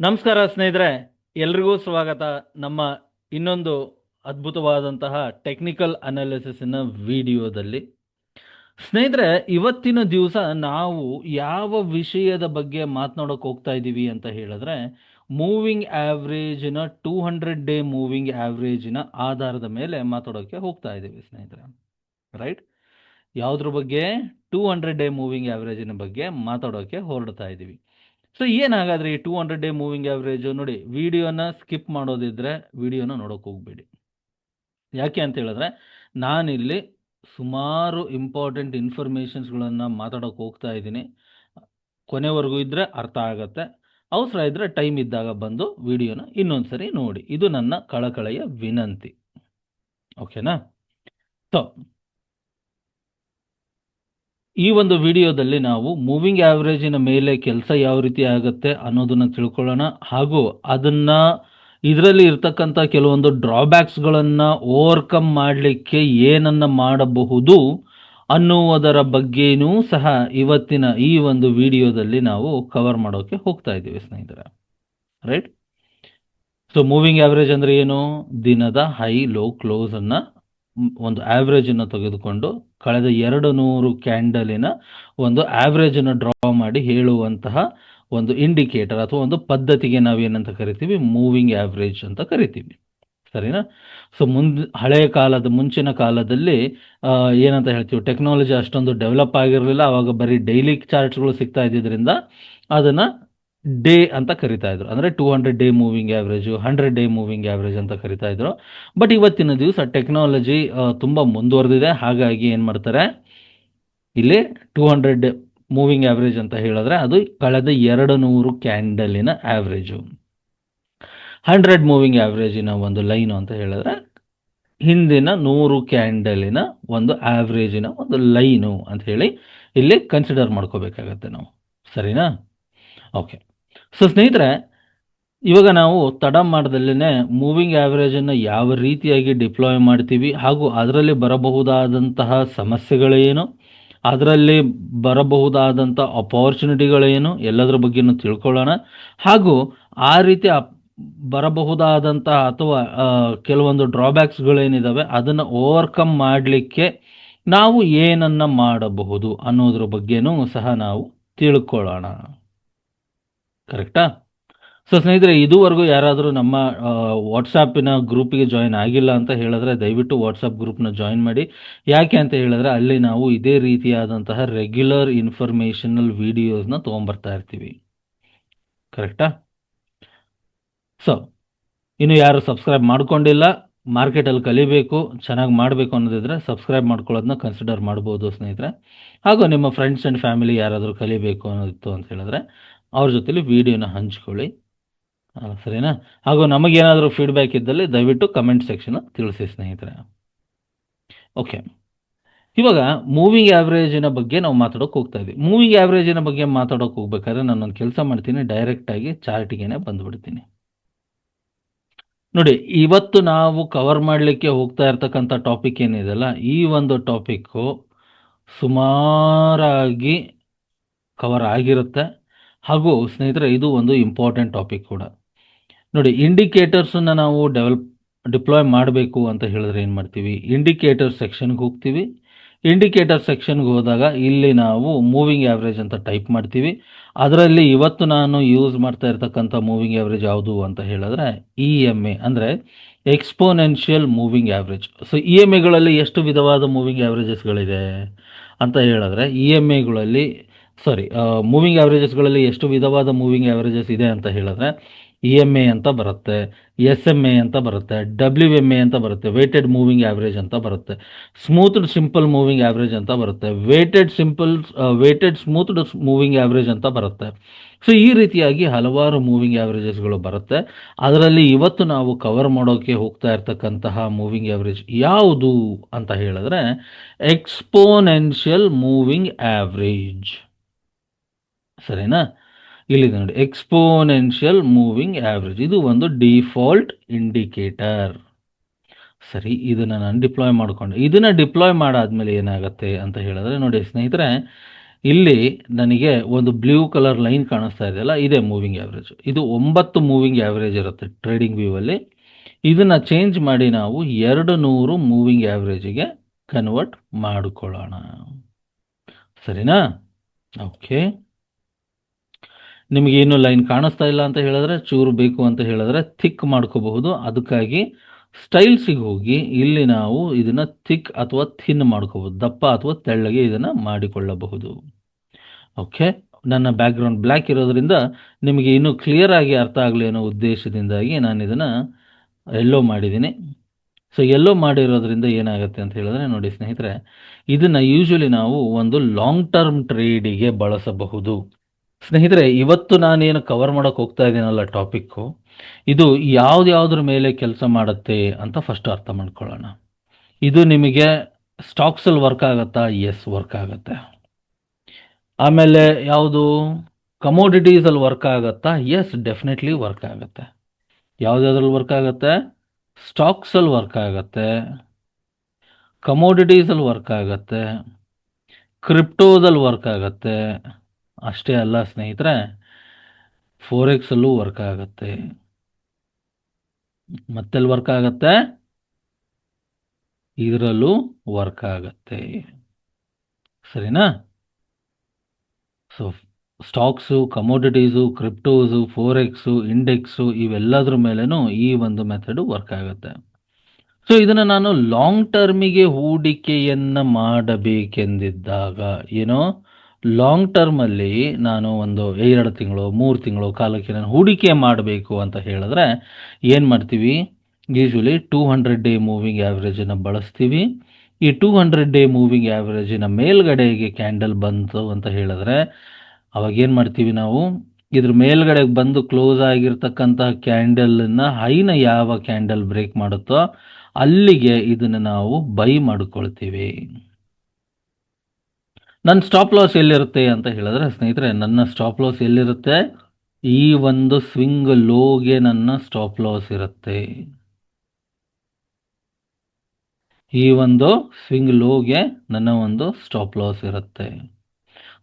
ನಮಸ್ಕಾರ ಸ್ನೇಹಿತರೆ, ಎಲ್ರಿಗೂ ಸ್ವಾಗತ. ನಮ್ಮ ಇನ್ನೊಂದು ಅದ್ಭುತವಾದಂತಹ ಟೆಕ್ನಿಕಲ್ ಅನಾಲಿಸಿಸ್ನ ವಿಡಿಯೋದಲ್ಲಿ. ಸ್ನೇಹಿತರೆ, ಇವತ್ತಿನ ದಿವಸ ನಾವು ಯಾವ ವಿಷಯದ ಬಗ್ಗೆ ಮಾತನಾಡೋಕೆ ಹೋಗ್ತಾ ಇದ್ದೀವಿ ಅಂತ ಹೇಳಿದ್ರೆ ಮೂವಿಂಗ್ ಆವ್ರೇಜಿನ ಟೂ ಹಂಡ್ರೆಡ್ ಡೇ ಮೂವಿಂಗ್ ಆವ್ರೇಜಿನ ಆಧಾರದ ಮೇಲೆ ಮಾತಾಡೋಕ್ಕೆ ಹೋಗ್ತಾ ಇದ್ದೀವಿ ಸ್ನೇಹಿತರೆ. ರೈಟ್ ಯಾವುದ್ರ ಬಗ್ಗೆ? ಟೂ ಹಂಡ್ರೆಡ್ ಡೇ ಮೂವಿಂಗ್ ಆವ್ರೇಜಿನ ಬಗ್ಗೆ ಮಾತಾಡೋಕ್ಕೆ ಹೊರಡ್ತಾ ಇದ್ದೀವಿ ಸೊ ಏನಾಗಾದ್ರೆ ಈ two hundred day moving average ನೋಡಿ ವಿಡಿಯೋನ ಸ್ಕಿಪ್ ಮಾಡೋದಿದ್ರೆ ವಿಡಿಯೋನ ನೋಡೋಕೆ ಹೋಗ್ಬೇಡಿ. ಯಾಕೆ ಅಂತ ಹೇಳಿದ್ರೆ, ನಾನಿಲ್ಲಿ ಸುಮಾರು ಇಂಪಾರ್ಟೆಂಟ್ ಇನ್ಫಾರ್ಮೇಷನ್ಸ್ಗಳನ್ನು ಮಾತಾಡೋಕೆ ಹೋಗ್ತಾ ಇದ್ದೀನಿ. ಕೊನೆವರೆಗೂ ಇದ್ದರೆ ಅರ್ಥ ಆಗತ್ತೆ. ಅವಸರ ಇದ್ದರೆ ಟೈಮ್ ಇದ್ದಾಗ ಬಂದು ವಿಡಿಯೋನ ಇನ್ನೊಂದ್ಸರಿ ನೋಡಿ. ಇದು ನನ್ನ ಕಳಕಳೆಯ ವಿನಂತಿ. ಓಕೆನಾ ಸೊ ಈ ಒಂದು ವಿಡಿಯೋದಲ್ಲಿ ನಾವು ಮೂವಿಂಗ್ ಆ್ಯಾವ್ರೇಜಿನ ಮೇಲೆ ಕೆಲಸ ಯಾವ ರೀತಿ ಆಗುತ್ತೆ ಅನ್ನೋದನ್ನು ತಿಳ್ಕೊಳ್ಳೋಣ. ಹಾಗೂ ಅದನ್ನು ಇದರಲ್ಲಿ ಇರ್ತಕ್ಕಂಥ ಕೆಲವೊಂದು ಡ್ರಾಬ್ಯಾಕ್ಸ್ಗಳನ್ನು ಓವರ್ಕಮ್ ಮಾಡಲಿಕ್ಕೆ ಏನನ್ನು ಮಾಡಬಹುದು ಅನ್ನುವುದರ ಬಗ್ಗೆನೂ ಸಹ ಇವತ್ತಿನ ಈ ಒಂದು ವಿಡಿಯೋದಲ್ಲಿ ನಾವು ಕವರ್ ಮಾಡೋಕ್ಕೆ ಹೋಗ್ತಾ ಇದ್ದೀವಿ ಸ್ನೇಹಿತರೆ. ರೈಟ್ ಸೊ ಮೂವಿಂಗ್ ಆ್ಯಾವ್ರೇಜ್ ಅಂದರೆ ಏನು? ದಿನದ ಹೈ ಲೋ ಕ್ಲೋಸನ್ನು ಒಂದು ಆವ್ರೇಜ್ ಅನ್ನು ತೆಗೆದುಕೊಂಡು ಕಳೆದ ಎರಡು ನೂರು ಕ್ಯಾಂಡಲಿನ ಒಂದು ಆವ್ರೇಜ್ ಅನ್ನು ಡ್ರಾ ಮಾಡಿ ಹೇಳುವಂತಹ ಒಂದು ಇಂಡಿಕೇಟರ್ ಅಥವಾ ಒಂದು ಪದ್ಧತಿಗೆ ನಾವೇನಂತ ಕರಿತೀವಿ? ಮೂವಿಂಗ್ ಆವ್ರೇಜ್ ಅಂತ ಕರಿತೀವಿ. ಸರಿನಾ? ಸೊ ಮುಂದ್ ಹಳೆಯ ಕಾಲದ, ಮುಂಚಿನ ಕಾಲದಲ್ಲಿ ಏನಂತ ಹೇಳ್ತೀವಿ? ಟೆಕ್ನಾಲಜಿ ಅಷ್ಟೊಂದು ಡೆವಲಪ್ ಆಗಿರಲಿಲ್ಲ. ಅವಾಗ ಬರೀ ಡೈಲಿ ಚಾರ್ಟ್ಸ್ಗಳು ಸಿಗ್ತಾ ಇದ್ದಿದ್ರಿಂದ ಅದನ್ನ ಡೇ ಅಂತ ಕರಿತಾ ಇದ್ರು. ಅಂದ್ರೆ two hundred day moving average hundred day moving average ಅಂತ ಕರಿತಾ ಇದ್ರು. ಬಟ್ ಇವತ್ತಿನ ದಿವಸ ಟೆಕ್ನಾಲಜಿ ತುಂಬ ಮುಂದುವರೆದಿದೆ. ಹಾಗಾಗಿ ಏನು ಮಾಡ್ತಾರೆ? ಇಲ್ಲಿ ಟೂ ಹಂಡ್ರೆಡ್ ಮೂವಿಂಗ್ ಆವ್ರೇಜ್ ಅಂತ ಹೇಳಿದ್ರೆ ಅದು ಕಳೆದ ಎರಡು ನೂರು ಕ್ಯಾಂಡಲಿನ ಆವ್ರೇಜು ಹಂಡ್ರೆಡ್ ಮೂವಿಂಗ್ ಆವ್ರೇಜಿನ ಒಂದು ಲೈನು ಅಂತ ಹೇಳಿದ್ರೆ ಹಿಂದಿನ ನೂರು ಕ್ಯಾಂಡಲಿನ ಒಂದು ಆವ್ರೇಜಿನ ಒಂದು ಲೈನು ಅಂತ ಹೇಳಿ ಇಲ್ಲಿ ಕನ್ಸಿಡರ್ ಮಾಡ್ಕೋಬೇಕಾಗತ್ತೆ ನಾವು. ಸರಿನಾ? ಓಕೆ ಸೊ ಸ್ನೇಹಿತರೆ, ಇವಾಗ ನಾವು ತಡ ಮಾಡ್ದಲ್ಲೇ ಮೂವಿಂಗ್ ಆವ್ರೇಜನ್ನು ಯಾವ ರೀತಿಯಾಗಿ ಡಿಪ್ಲಾಯ್ ಮಾಡ್ತೀವಿ ಹಾಗೂ ಅದರಲ್ಲಿ ಬರಬಹುದಾದಂತಹ ಸಮಸ್ಯೆಗಳೇನು, ಅದರಲ್ಲಿ ಬರಬಹುದಾದಂಥ ಅಪಾರ್ಚುನಿಟಿಗಳೇನು ಎಲ್ಲದರ ಬಗ್ಗೆನೂ ತಿಳ್ಕೊಳ್ಳೋಣ. ಹಾಗೂ ಆ ರೀತಿ ಬರಬಹುದಾದಂತಹ ಅಥವಾ ಕೆಲವೊಂದು ಡ್ರಾಬ್ಯಾಕ್ಸ್ಗಳೇನಿದ್ದಾವೆ ಅದನ್ನು ಓವರ್ಕಮ್ ಮಾಡಲಿಕ್ಕೆ ನಾವು ಏನನ್ನು ಮಾಡಬಹುದು ಅನ್ನೋದ್ರ ಬಗ್ಗೆನೂ ಸಹ ನಾವು ತಿಳ್ಕೊಳ್ಳೋಣ. ಕರೆಕ್ಟಾ ಸೊ ಸ್ನೇಹಿತರೆ, ಇದುವರೆಗೂ ಯಾರಾದರೂ ನಮ್ಮ ವಾಟ್ಸಾಪಿನ ಗ್ರೂಪಿಗೆ ಜಾಯಿನ್ ಆಗಿಲ್ಲ ಅಂತ ಹೇಳಿದ್ರೆ ದಯವಿಟ್ಟು ವಾಟ್ಸಪ್ ಗ್ರೂಪ್ನ ಜಾಯಿನ್ ಮಾಡಿ. ಯಾಕೆ ಅಂತ ಹೇಳಿದ್ರೆ ಅಲ್ಲಿ ನಾವು ಇದೇ ರೀತಿಯಾದಂತಹ ರೆಗ್ಯುಲರ್ ಇನ್ಫಾರ್ಮೇಷನಲ್ ವಿಡಿಯೋಸ್ನ ತೊಗೊಂಬರ್ತಾ ಇರ್ತೀವಿ. ಕರೆಕ್ಟಾ ಸೊ ಇನ್ನು ಯಾರು ಸಬ್ಸ್ಕ್ರೈಬ್ ಮಾಡ್ಕೊಂಡಿಲ್ಲ ಮಾರ್ಕೆಟಲ್ಲಿ ಕಲಿಬೇಕು, ಚೆನ್ನಾಗಿ ಮಾಡಬೇಕು ಅನ್ನೋದಿದ್ರೆ ಸಬ್ಸ್ಕ್ರೈಬ್ ಮಾಡ್ಕೊಳ್ಳೋದನ್ನ ಕನ್ಸಿಡರ್ ಮಾಡ್ಬೋದು ಸ್ನೇಹಿತರೆ. ಹಾಗೂ ನಿಮ್ಮ ಫ್ರೆಂಡ್ಸ್ ಆ್ಯಂಡ್ ಫ್ಯಾಮಿಲಿ ಯಾರಾದರೂ ಕಲಿಬೇಕು ಅನ್ನೋದಿತ್ತು ಅಂತ ಹೇಳಿದ್ರೆ ಅವ್ರ ಜೊತೆಲಿ ವಿಡಿಯೋನ ಹಂಚ್ಕೊಳ್ಳಿ. ಸರಿನಾ? ಹಾಗೂ ನಮಗೇನಾದರೂ ಫೀಡ್ಬ್ಯಾಕ್ ಇದ್ದಲ್ಲಿ ದಯವಿಟ್ಟು ಕಮೆಂಟ್ ಸೆಕ್ಷನ್ ತಿಳಿಸಿ ಸ್ನೇಹಿತರೆ. ಓಕೆ ಇವಾಗ ಮೂವಿಂಗ್ ಆವ್ರೇಜಿನ ಬಗ್ಗೆ ನಾವು ಮಾತಾಡೋಕೆ ಹೋಗ್ತಾ ಇದ್ವಿ. ಮೂವಿಂಗ್ ಆವ್ರೇಜಿನ ಬಗ್ಗೆ ಮಾತಾಡೋಕೆ ಹೋಗ್ಬೇಕಾದ್ರೆ ನಾನೊಂದು ಕೆಲಸ ಮಾಡ್ತೀನಿ ಡೈರೆಕ್ಟಾಗಿ ಚಾರ್ಟಿಗೆನೆ ಬಂದುಬಿಡ್ತೀನಿ. ನೋಡಿ, ಇವತ್ತು ನಾವು ಕವರ್ ಮಾಡಲಿಕ್ಕೆ ಹೋಗ್ತಾ ಇರ್ತಕ್ಕಂಥ ಟಾಪಿಕ್ ಏನಿದೆಯಲ್ಲ ಈ ಒಂದು ಟಾಪಿಕ್ಕು ಸುಮಾರಾಗಿ ಕವರ್ ಆಗಿರುತ್ತೆ. ಹಾಗೂ ಸ್ನೇಹಿತರೆ, ಇದು ಒಂದು ಇಂಪಾರ್ಟೆಂಟ್ ಟಾಪಿಕ್ ಕೂಡ. ನೋಡಿ ಇಂಡಿಕೇಟರ್ಸನ್ನು ನಾವು ಡೆವಲಪ್ ಡಿಪ್ಲಾಯ್ ಮಾಡಬೇಕು ಅಂತ ಹೇಳಿದ್ರೆ ಏನು ಮಾಡ್ತೀವಿ? ಇಂಡಿಕೇಟರ್ ಸೆಕ್ಷನ್ಗೆ ಹೋಗ್ತೀವಿ. ಇಂಡಿಕೇಟರ್ ಸೆಕ್ಷನ್ಗೆ ಹೋದಾಗ ಇಲ್ಲಿ ನಾವು ಮೂವಿಂಗ್ ಆ್ಯಾವ್ರೇಜ್ ಅಂತ ಟೈಪ್ ಮಾಡ್ತೀವಿ. ಅದರಲ್ಲಿ ಇವತ್ತು ನಾನು ಯೂಸ್ ಮಾಡ್ತಾ ಇರ್ತಕ್ಕಂಥ ಮೂವಿಂಗ್ ಆ್ಯಾವ್ರೇಜ್ ಯಾವುದು ಅಂತ ಹೇಳಿದ್ರೆ ಇ ಎಂ ಎ ಅಂದರೆ exponential moving average so E M ಎಗಳಲ್ಲಿ ಎಷ್ಟು ವಿಧವಾದ ಮೂವಿಂಗ್ ಆ್ಯಾವ್ರೇಜಸ್ಗಳಿದೆ ಅಂತ ಹೇಳಿದ್ರೆ ಇ ಎಂ ಎಗಳಲ್ಲಿ ಸಾರಿ ಮೂವಿಂಗ್ ಆವ್ರೇಜಸ್ಗಳಲ್ಲಿ ಎಷ್ಟು ವಿಧವಾದ ಮೂವಿಂಗ್ ಆವರೇಜಸ್ ಇದೆ ಅಂತ ಹೇಳಿದ್ರೆ ಇ ಎಂ ಎ ಅಂತ ಬರುತ್ತೆ ಎಸ್ ಎಂ ಎ ಅಂತ ಬರುತ್ತೆ ಡಬ್ಲ್ಯೂ ಎಂ ಎ ಅಂತ ಬರುತ್ತೆ ವೇಟೆಡ್ ಮೂವಿಂಗ್ ಆವ್ರೇಜ್ ಅಂತ ಬರುತ್ತೆ ಸ್ಮೂತ್ಡ್ ಸಿಂಪಲ್ ಮೂವಿಂಗ್ ಆವ್ರೇಜ್ ಅಂತ ಬರುತ್ತೆ weighted simple weighted smoothed moving average ಅಂತ ಬರುತ್ತೆ. ಸೊ ಈ ರೀತಿಯಾಗಿ ಹಲವಾರು ಮೂವಿಂಗ್ ಆವ್ರೇಜಸ್ಗಳು ಬರುತ್ತೆ. ಅದರಲ್ಲಿ ಇವತ್ತು ನಾವು ಕವರ್ ಮಾಡೋಕ್ಕೆ ಹೋಗ್ತಾ ಇರ್ತಕ್ಕಂತಹ ಮೂವಿಂಗ್ ಆವ್ರೇಜ್ ಯಾವುದು ಅಂತ ಹೇಳಿದ್ರೆ ಎಕ್ಸ್ಪೋನೆನ್ಷಿಯಲ್ ಮೂವಿಂಗ್ ಆವ್ರೇಜ್ ಸರಿನಾ? ಇಲ್ಲಿದೆ ನೋಡಿ ಎಕ್ಸ್ಪೋನೆನ್ಷಿಯಲ್ ಮೂವಿಂಗ್ ಆವ್ರೇಜ್ ಇದು ಒಂದು ಡಿಫಾಲ್ಟ್ ಇಂಡಿಕೇಟರ್ ಸರಿ, ಇದನ್ನು ನಾನು ಡಿಪ್ಲಾಯ್ ಮಾಡಿಕೊಂಡೆ. ಇದನ್ನು ಡಿಪ್ಲಾಯ್ ಮಾಡಾದ್ಮೇಲೆ ಏನಾಗುತ್ತೆ ಅಂತ ಹೇಳಿದ್ರೆ, ನೋಡಿ ಸ್ನೇಹಿತರೆ, ಇಲ್ಲಿ ನನಗೆ ಒಂದು ಬ್ಲೂ ಕಲರ್ ಲೈನ್ ಕಾಣಿಸ್ತಾ ಇದೆಯಲ್ಲ, ಇದೇ ಮೂವಿಂಗ್ ಆ್ಯಾವ್ರೇಜ್ ಇದು ಒಂಬತ್ತು ಮೂವಿಂಗ್ ಆ್ಯಾವ್ರೇಜ್ ಇರುತ್ತೆ ಟ್ರೇಡಿಂಗ್ ವ್ಯೂವಲ್ಲಿ ಇದನ್ನು ಚೇಂಜ್ ಮಾಡಿ ನಾವು ಎರಡು ನೂರು ಮೂವಿಂಗ್ ಆ್ಯಾವ್ರೇಜಿಗೆ ಕನ್ವರ್ಟ್ ಮಾಡಿಕೊಳ್ಳೋಣ. ಸರಿನಾ? ಓಕೆ ನಿಮಗೆ ಏನು ಲೈನ್ ಕಾಣಿಸ್ತಾ ಇಲ್ಲ ಅಂತ ಹೇಳಿದ್ರೆ ಚೂರು ಬೇಕು ಅಂತ ಹೇಳಿದ್ರೆ ಥಿಕ್ ಮಾಡ್ಕೋಬಹುದು. ಅದಕ್ಕಾಗಿ ಸ್ಟೈಲ್ಸಿಗೆ ಹೋಗಿ ಇಲ್ಲಿ ನಾವು ಇದನ್ನ ಥಿಕ್ ಅಥವಾ ಥಿನ್ ಮಾಡ್ಕೋಬಹುದು. ದಪ್ಪ ಅಥವಾ ತೆಳ್ಳಗೆ ಇದನ್ನ ಮಾಡಿಕೊಳ್ಳಬಹುದು. ಓಕೆ? ನನ್ನ ಬ್ಯಾಕ್ಗ್ರೌಂಡ್ ಬ್ಲ್ಯಾಕ್ ಇರೋದ್ರಿಂದ ನಿಮಗೆ ಇನ್ನೂ ಕ್ಲಿಯರ್ ಆಗಿ ಅರ್ಥ ಆಗಲಿ ಅನ್ನೋ ಉದ್ದೇಶದಿಂದಾಗಿ ನಾನು ಇದನ್ನು ಎಲ್ಲೋ ಮಾಡಿದ್ದೀನಿ. ಸೊ ಎಲ್ಲೋ ಮಾಡಿರೋದ್ರಿಂದ ಏನಾಗುತ್ತೆ ಅಂತ ಹೇಳಿದ್ರೆ ನೋಡಿ ಸ್ನೇಹಿತರೆ, ಇದನ್ನು ಯೂಶಲಿ ನಾವು ಒಂದು ಲಾಂಗ್ ಟರ್ಮ್ ಟ್ರೇಡಿಗೆ ಬಳಸಬಹುದು. ಸ್ನೇಹಿತರೆ, ಇವತ್ತು ನಾನೇನು ಕವರ್ ಮಾಡೋಕೆ ಹೋಗ್ತಾ ಇದ್ದೀನಲ್ಲ ಟಾಪಿಕ್ಕು ಇದು ಯಾವ್ದ್ಯಾವ್ದ್ರ ಮೇಲೆ ಕೆಲಸ ಮಾಡುತ್ತೆ ಅಂತ ಫಸ್ಟ್ ಅರ್ಥ ಮಾಡ್ಕೊಳ್ಳೋಣ. ಇದು ನಿಮಗೆ ಸ್ಟಾಕ್ಸಲ್ಲಿ ವರ್ಕ್ ಆಗುತ್ತಾ? ಎಸ್ ವರ್ಕ್ ಆಗುತ್ತೆ. ಆಮೇಲೆ ಯಾವುದು? ಕಮೋಡಿಟೀಸಲ್ಲಿ ವರ್ಕ್ ಆಗುತ್ತಾ? ಎಸ್ ಡೆಫಿನೆಟ್ಲಿ ವರ್ಕ್ ಆಗುತ್ತೆ. ಯಾವುದ್ಯಾವ್ದ್ರಲ್ಲಿ ವರ್ಕ್ ಆಗುತ್ತೆ? ಸ್ಟಾಕ್ಸಲ್ಲಿ ವರ್ಕ್ ಆಗುತ್ತೆ. ಕಮೋಡಿಟೀಸಲ್ಲಿ ವರ್ಕ್ ಆಗುತ್ತೆ. ಕ್ರಿಪ್ಟೋದಲ್ಲಿ ವರ್ಕ್ ಆಗುತ್ತೆ. ಅಷ್ಟೇ ಅಲ್ಲ ಸ್ನೇಹಿತರೆ ಫೋರ್ ಎಕ್ಸಲ್ಲೂ ವರ್ಕ್ ಆಗುತ್ತೆ. ಮತ್ತೆಲ್ಲಿ ವರ್ಕ್ ಆಗುತ್ತೆ? ಇದರಲ್ಲೂ ವರ್ಕ್ ಆಗುತ್ತೆ. ಸರಿನಾ? So stocks commodities cryptos forex index ಇವೆಲ್ಲದ್ರ ಮೇಲೇನೂ ಈ ಒಂದು ಮೆಥಡು ವರ್ಕ್ ಆಗುತ್ತೆ. ಸೊ ಇದನ್ನು ನಾನು ಲಾಂಗ್ ಟರ್ಮಿಗೆ ಹೂಡಿಕೆಯನ್ನು ಮಾಡಬೇಕೆಂದಿದ್ದಾಗ, ಏನೋ ಲಾಂಗ್ ಟರ್ಮಲ್ಲಿ ನಾನು ಒಂದು ಎರಡು ತಿಂಗಳು, ಮೂರು ತಿಂಗಳು ಕಾಲಕ್ಕೆ ನಾನು ಹೂಡಿಕೆ ಮಾಡಬೇಕು ಅಂತ ಹೇಳಿದ್ರೆ ಏನು ಮಾಡ್ತೀವಿ? Usually two hundred day moving ಆ್ಯಾವ್ರೇಜನ್ನು ಬಳಸ್ತೀವಿ. ಈ ಟೂ ಹಂಡ್ರೆಡ್ ಡೇ ಮೂವಿಂಗ್ ಆ್ಯಾವ್ರೇಜಿನ ಮೇಲ್ಗಡೆಗೆ ಕ್ಯಾಂಡಲ್ ಬಂತು ಅಂತ ಹೇಳಿದ್ರೆ ಅವಾಗ ಏನು ಮಾಡ್ತೀವಿ ನಾವು? ಇದ್ರ ಮೇಲ್ಗಡೆಗೆ ಬಂದು ಕ್ಲೋಸ್ ಆಗಿರ್ತಕ್ಕಂತಹ ಕ್ಯಾಂಡಲನ್ನು ಹೈನ ಯಾವ ಕ್ಯಾಂಡಲ್ ಬ್ರೇಕ್ ಮಾಡುತ್ತೋ ಅಲ್ಲಿಗೆ ಇದನ್ನು ನಾವು ಬೈ ಮಾಡ್ಕೊಳ್ತೀವಿ. ನನ್ನ ಸ್ಟಾಪ್ ಲಾಸ್ ಎಲ್ಲಿರುತ್ತೆ ಅಂತ ಹೇಳಿದ್ರೆ, ಸ್ನೇಹಿತರೆ, ನನ್ನ ಸ್ಟಾಪ್ ಲಾಸ್ ಎಲ್ಲಿರುತ್ತೆ? ಈ ಒಂದು ಸ್ವಿಂಗ್ ಲೋಗೆ ನನ್ನ ಸ್ಟಾಪ್ ಲಾಸ್ ಇರುತ್ತೆ. ಈ ಒಂದು ಸ್ವಿಂಗ್ ಲೋಗೆ ನನ್ನ ಒಂದು ಸ್ಟಾಪ್ ಲಾಸ್ ಇರುತ್ತೆ.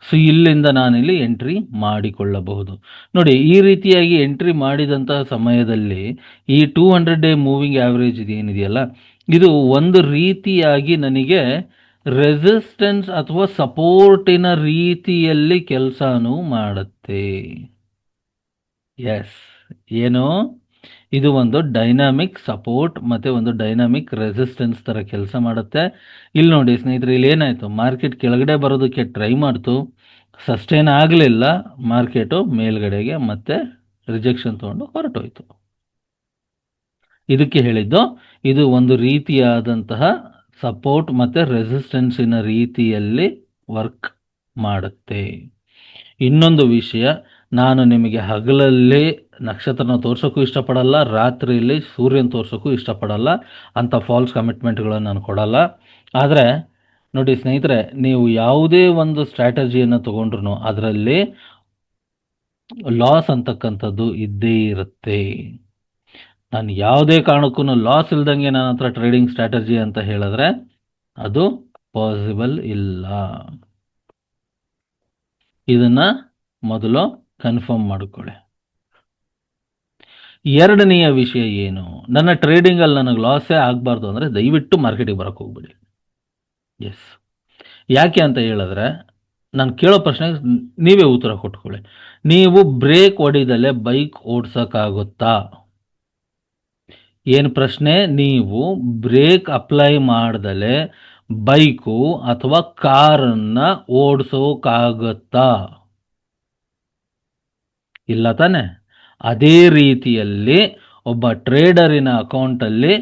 ಸೊ ಇಲ್ಲಿಂದ ನಾನಿಲ್ಲಿ ಎಂಟ್ರಿ ಮಾಡಿಕೊಳ್ಳಬಹುದು. ನೋಡಿ, ಈ ರೀತಿಯಾಗಿ ಎಂಟ್ರಿ ಮಾಡಿದಂತಹ ಸಮಯದಲ್ಲಿ ಈ two hundred day moving average ಏನಿದೆಯಲ್ಲ ಇದು ಒಂದು ರೀತಿಯಾಗಿ ನನಗೆ ರೆಸಿಸ್ಟೆನ್ಸ್ ಅಥವಾ ಸಪೋರ್ಟಿನ ರೀತಿಯಲ್ಲಿ ಕೆಲಸನೂ ಮಾಡುತ್ತೆ. ಎಸ್ ಏನು? ಇದು ಒಂದು ಡೈನಾಮಿಕ್ ಸಪೋರ್ಟ್ ಮತ್ತು ಒಂದು ಡೈನಾಮಿಕ್ ರೆಸಿಸ್ಟೆನ್ಸ್ ಥರ ಕೆಲಸ ಮಾಡುತ್ತೆ. ಇಲ್ಲಿ ನೋಡಿ ಸ್ನೇಹಿತರೆ, ಇಲ್ಲಿ ಏನಾಯಿತು? ಮಾರ್ಕೆಟ್ ಕೆಳಗಡೆ ಬರೋದಕ್ಕೆ ಟ್ರೈ ಮಾಡ್ತು. ಸಸ್ಟೈನ್ ಆಗಲಿಲ್ಲ. ಮಾರ್ಕೆಟು ಮೇಲ್ಗಡೆಗೆ ಮತ್ತೆ ರಿಜೆಕ್ಷನ್ ತೊಗೊಂಡು ಹೊರಟೋಯ್ತು. ಇದಕ್ಕೆ ಹೇಳಿದ್ದು, ಇದು ಒಂದು ರೀತಿಯಾದಂತಹ ಸಪೋರ್ಟ್ ಮತ್ತು ರೆಸಿಸ್ಟೆನ್ಸಿನ ರೀತಿಯಲ್ಲಿ ವರ್ಕ್ ಮಾಡುತ್ತೆ. ಇನ್ನೊಂದು ವಿಷಯ, ನಾನು ನಿಮಗೆ ಹಗಲಲ್ಲಿ ನಕ್ಷತ್ರನ ತೋರ್ಸೋಕ್ಕೂ ಇಷ್ಟಪಡಲ್ಲ, ರಾತ್ರಿಯಲ್ಲಿ ಸೂರ್ಯನ ತೋರ್ಸೋಕ್ಕೂ ಇಷ್ಟಪಡಲ್ಲ ಅಂಥ ಫಾಲ್ಸ್ ಕಮಿಟ್ಮೆಂಟ್ಗಳನ್ನು ನಾನು ಕೊಡಲ್ಲ. ಆದರೆ, ನೋಡಿ ಸ್ನೇಹಿತರೆ, ನೀವು ಯಾವುದೇ ಒಂದು ಸ್ಟ್ರಾಟಜಿಯನ್ನು ತಗೊಂಡ್ರು ಅದರಲ್ಲಿ ಲಾಸ್ ಅಂತಕ್ಕಂಥದ್ದು ಇದ್ದೇ ಇರುತ್ತೆ. ನಾನು ಯಾವುದೇ ಕಾರಣಕ್ಕೂ ಲಾಸ್ ಇಲ್ದಂಗೆ ನನ್ನ ಹತ್ರ ಟ್ರೇಡಿಂಗ್ ಸ್ಟ್ರಾಟಜಿ ಅಂತ ಹೇಳಿದ್ರೆ ಅದು ಪಾಸಿಬಲ್ ಇಲ್ಲ. ಇದನ್ನ ಮೊದಲು ಕನ್ಫರ್ಮ್ ಮಾಡಿಕೊಳ್ಳಿ. ಎರಡನೆಯ ವಿಷಯ ಏನು? ನನ್ನ ಟ್ರೇಡಿಂಗಲ್ಲಿ ನನಗೆ ಲಾಸೇ ಆಗಬಾರ್ದು ಅಂದರೆ ದಯವಿಟ್ಟು ಮಾರ್ಕೆಟಿಗೆ ಬರಕ್ಕೆ ಹೋಗ್ಬಿಡಿ. ಎಸ್ ಯಾಕೆ ಅಂತ ಹೇಳಿದ್ರೆ ನಾನು ಕೇಳೋ ಪ್ರಶ್ನೆಗೆ ನೀವೇ ಉತ್ತರ ಕೊಟ್ಕೊಳ್ಳಿ. ನೀವು ಬ್ರೇಕ್ ಹೊಡಿದಲ್ಲೇ ಬೈಕ್ ಓಡ್ಸೋಕ್ಕಾಗುತ್ತಾ? ಏನು ಪ್ರಶ್ನೆ? ನೀವು ಬ್ರೇಕ್ ಅಪ್ಲೈ ಮಾಡ್ದಲೆ ಬೈಕು ಅಥವಾ ಕಾರನ್ನು ಓಡಿಸೋಕ್ಕಾಗತ್ತಾ ಇಲ್ಲ ತಾನೆ. ಅದೇ ರೀತಿಯಲ್ಲಿ ಒಬ್ಬ ಟ್ರೇಡರಿನ ಅಕೌಂಟಲ್ಲಿ